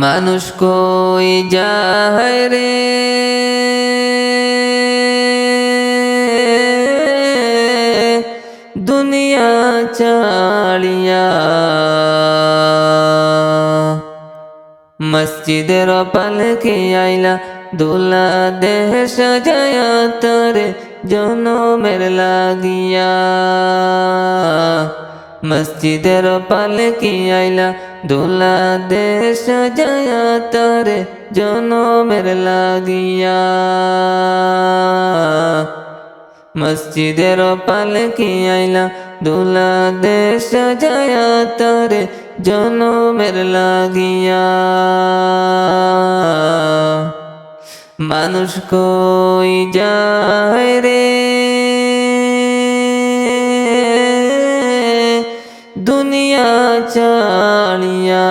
মানুষ কই যায় রে? দুনিয়া চাড়িয়া মসজিদের পালকে আইলা, দোলা দেহ সাজায়া তারে জনমের লাগিয়া। মসজিদের পালকি আইলা দোলা দেহ সাজায়া তারে জনমের লাগিয়া। মসজিদের পালকি আইলা, দোলা দেশ সাজায়া তারে জনমের লাগিয়া। মানুষ কই যায় রে? দুনিয়া চালিয়া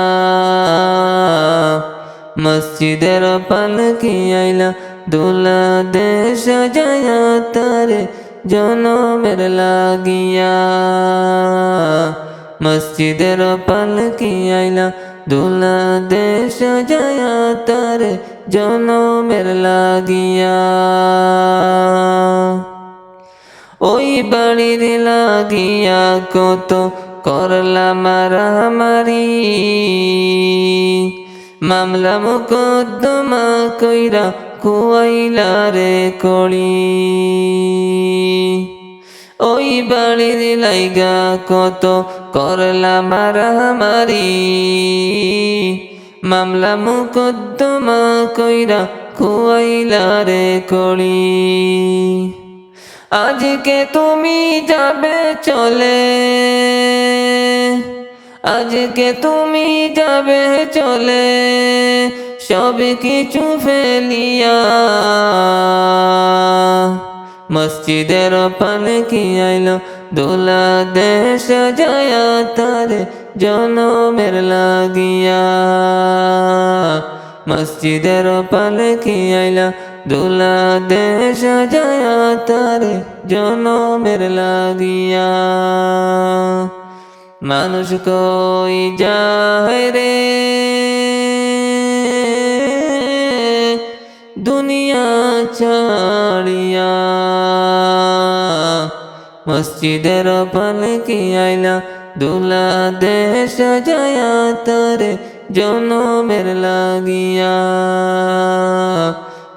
মসজিদের পালকি আইলা দোলা দেশ জয়া তারে জনমের লাগিয়া মসজিদের পালকি আইলা দোলা দেশ জয়া তারে জনমের লাগিয়া ওই বাড়ির লাগিয়া কত করলা মারামারি। মামলা মুকদ্দমা কইরা কুয়াইলা রে কড়ি। ওই বাড়ির লাইগা কত করলা মারামারি। মামলা মুকদ্দমা কইরা কুয়াইলা রে কড়ি। আজকে তুমি যাবে চলে। আজকে তুমি যাবে চলে। সব কিছু ফেলিয়া। মসজিদের পালকি আইল? দোলা দেশ জয়া তারে জনমের লাগিয়া। মসজিদের পালকি আইলা, দোলা দেশ জয়া তারে জনমের লাগিয়া। মানুষ কই যায় রে? দুনিয়া ছাড়িয়া। মসজিদের পালকি আইলা, দোলা দেশ জয়া তারে জনমের লাগিয়া।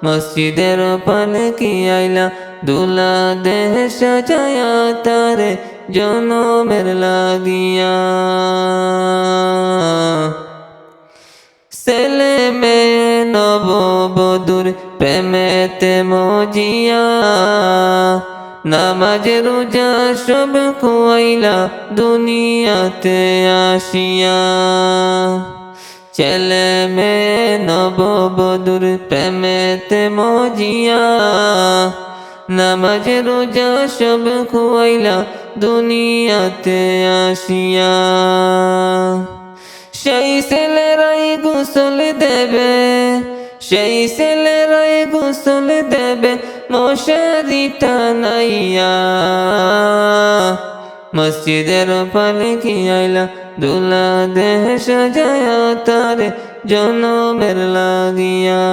মসজিদের পালকি আইলা? দোলা দেশ জয়া তারে জনমের লাগিয়া। ছেলে মেয়ে নববধুর প্রেমেতে মজিয়া। নামাজ, রোজা সব খুয়াইলা দুনিয়াতে আসিয়া। ছেলে মেয়ে নববধুর প্রেমেতে মজিয়া নামাজ রোজা সব খুয়াইলা দুনিয়াতে আসিয়া সেই ছেলেরাই গোসল দেবে সেই ছেলেরাই গোসল দেবে মশারি টানাইয়া মসজিদের পালকি আইলা, দুলা দেহ সাজায়া তারে জনমের লাগিয়া।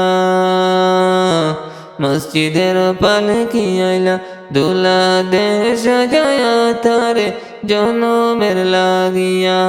মসজিদের পালকি আইলা, দুলা দেহ সাজায়া তারে জনমের লাগিয়া।